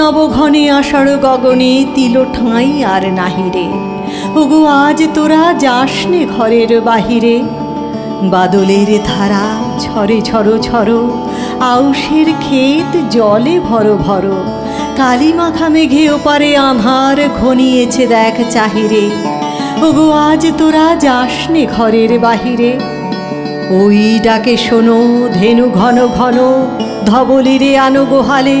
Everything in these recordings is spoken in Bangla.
নবঘনে আষাঢ় গগনে তিল ঠাঁই আর নাহিরে ওগো, আজ তোরা যাসনে ঘরের বাহিরে। বাদলের ধারা ঝরে ঝরো ঝরো, আউশের ক্ষেত জলে ভরো ভরো। কালী মাখা মেঘে ওপারে আধার ঘনিয়েছে দেখ চাহিরে। ওগো, আজ তোরা যাসনে ঘরের বাহিরে। ওই ডাকে শোনো, ধেনু ঘন ঘন, ধবলিরে আনো গোহালে।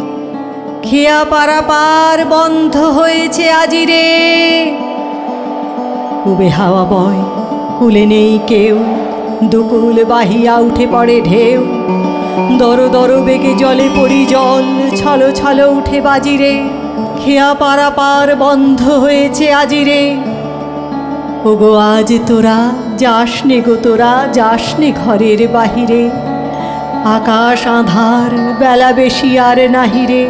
খেয়া পারা পার বন্ধ হয়েছে আজিরে উবে হাওয়া বয়, কুলে নেই কেউ, দুকুল বাহিয়া উঠে পড়ে ঢেউ। দর দর বেগে জলে পড়ি জল, ছলো ছলো উঠে বাজিরে খেয়া পারা পার বন্ধ হয়েছে আজিরে ওগো আজ তোরা যাসনে গো তোরা যাসনে ঘরের বাহিরে। আকাশ আধার, বেলা বেশি আর নাহিরে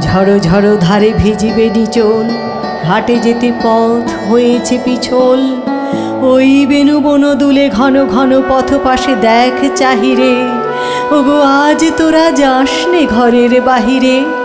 ঝড়ো ঝড়ো ধারে ভিজিবে নিচল, ঘাটে যেতে পথ হয়েছে পিছল। ওই বেনু বন দুলে ঘন ঘন পথ পাশে দেখ চাহিরে, ওগো আজ তোরা যাসনে ঘরের বাহিরে।